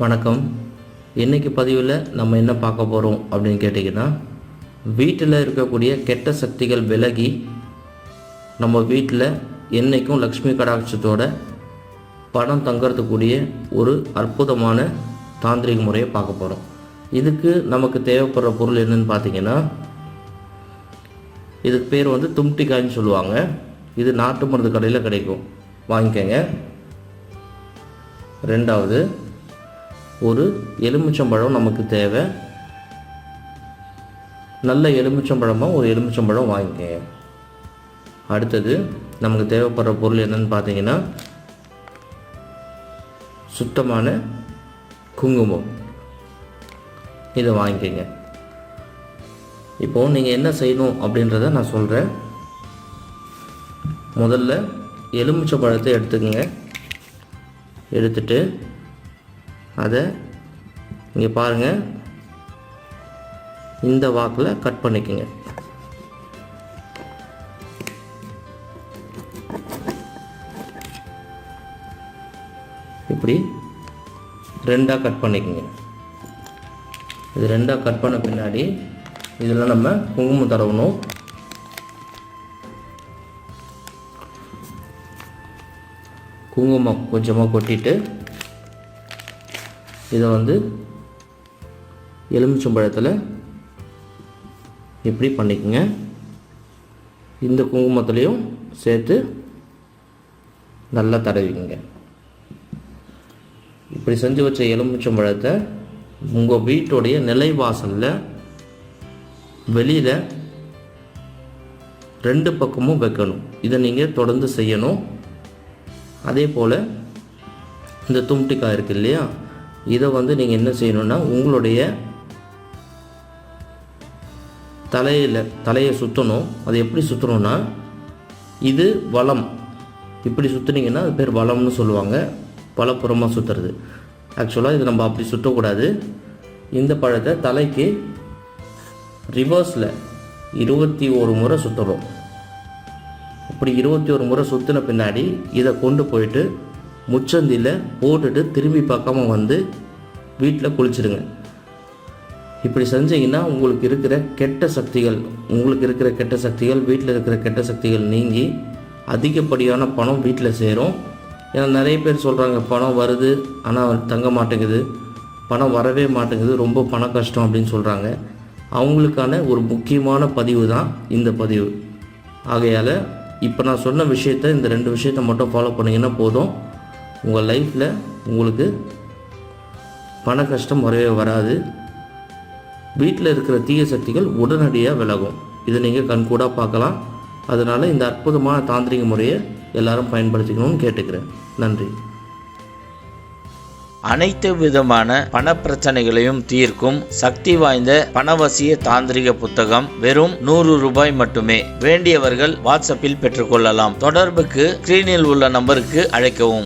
வணக்கம். இன்றைக்கி பதிவில் நம்ம என்ன பார்க்க போகிறோம் அப்படின்னு கேட்டிங்கன்னா வீட்டில் இருக்கக்கூடிய கெட்ட சக்திகள் விலகி நம்ம வீட்டில் என்றைக்கும் லக்ஷ்மி கடாட்சத்தோட பணம் தங்கறதுக்கூடிய ஒரு அற்புதமான தாந்திரிக முறையை பார்க்க போகிறோம் இதுக்கு நமக்கு தேவைப்படுற பொருள் என்னன்னு பார்த்தீங்கன்னா இதுக்கு பேர் வந்து தும்டிக்காய்ன்னு சொல்லுவாங்க. இது நாட்டு மருந்து கடையில் கிடைக்கும். வாங்கிக்கோங்க. ரெண்டாவது ஒரு எலுமிச்சம்பழம் நமக்கு தேவை. நல்ல எலுமிச்சம்பழமாக ஒரு எலுமிச்சம்பழம் வாங்கிக்கோங்க அடுத்தது நமக்கு தேவைப்படுற பொருள் என்னன்னு பார்த்தீங்கன்னா சுத்தமான குங்குமம். இதை வாங்கிக்கோங்க. இப்போது நீங்கள் என்ன செய்யணும் அப்படின்றத நான் சொல்கிறேன் முதல்ல எலுமிச்சை பழத்தை எடுத்துக்கங்க. எடுத்துட்டு அதை இங்கே பாருங்கள் இந்த வாக்கில் கட் பண்ணிக்கோங்க. இப்படி ரெண்டாக கட் பண்ணிக்கோங்க. இது ரெண்டாக கட் பண்ண பின்னாடி இதில் நம்ம குங்குமம் தடவணும். குங்குமம் கொஞ்சமாக கொட்டிட்டு இதை வந்து எலுமிச்சம்பழத்தில் இப்படி பண்ணிக்கோங்க. இந்த குங்குமத்துலேயும் சேர்த்து நல்லா தடவிங்க இப்படி செஞ்சு வச்ச எலுமிச்சம்பழத்தை உங்கள் வீட்டுடைய நிலைவாசலில் வெளியில் ரெண்டு பக்கமும் வைக்கணும். இதை நீங்கள் தொடர்ந்து செய்யணும். அதே போல் இந்த தும்டிக்காய் இருக்கு இல்லையா? இதை வந்து நீங்கள் என்ன செய்யணும்னா உங்களுடைய தலையில் தலையை சுற்றணும் அது எப்படி சுற்றணும்னா இது வளம். இப்படி சுற்றுனீங்கன்னா அது பேர் வளம்னு சொல்லுவாங்க. வலப்புறமாக சுற்றுறது ஆக்சுவலாக இது நம்ம அப்படி சுற்றக்கூடாது இந்த பழத்தை தலைக்கு ரிவர்ஸில் இருபத்தி ஒரு முறை சுற்றணும் இப்படி இருபத்தி ஒரு முறை சுற்றின பின்னாடி இதை கொண்டு போயிட்டு முச்சந்தியில் போட்டுட்டு திரும்பி பார்க்காம வந்து வீட்டில் குளிச்சிடுங்க. இப்படி செஞ்சீங்கன்னா உங்களுக்கு இருக்கிற கெட்ட சக்திகள் உங்களுக்கு இருக்கிற கெட்ட சக்திகள் வீட்டில் இருக்கிற கெட்ட சக்திகள் நீங்கி அதிகப்படியான பணம் வீட்டில் சேரும். ஏன்னா நிறைய பேர் சொல்கிறாங்க பணம் வருது ஆனால் தங்க மாட்டேங்குது. பணம் வரவே மாட்டேங்குது ரொம்ப பண கஷ்டம் அப்படின்னு சொல்கிறாங்க அவங்களுக்கான ஒரு முக்கியமான பதிவு தான் இந்த பதிவு. ஆகையால் இப்போ நான் சொன்ன விஷயத்த இந்த ரெண்டு விஷயத்த மட்டும் ஃபாலோ பண்ணிங்கன்னா போதும். உங்கள் லைஃப்பில் உங்களுக்கு பண கஷ்டம் வரவே வராது. வீட்டில் இருக்கிற தீய சக்திகள் உடனடியாக விலகும். இதை நீங்கள் கண்கூடாக பார்க்கலாம். அதனால் இந்த அற்புதமான தாந்திரிக முறையை எல்லாரும் பயன்படுத்திக்கணும்னு கேட்டுக்கிறேன். நன்றி. அனைத்து விதமான பண பிரச்சனைகளையும் தீர்க்கும் சக்தி வாய்ந்த பணவசிய தாந்திரிக புத்தகம் வெறும் நூறு ரூபாய் மட்டுமே. வேண்டியவர்கள் வாட்ஸ்அப்பில் பெற்றுக்கொள்ளலாம். தொடர்புக்கு ஸ்கிரீனில் உள்ள நம்பருக்கு அழைக்கவும்.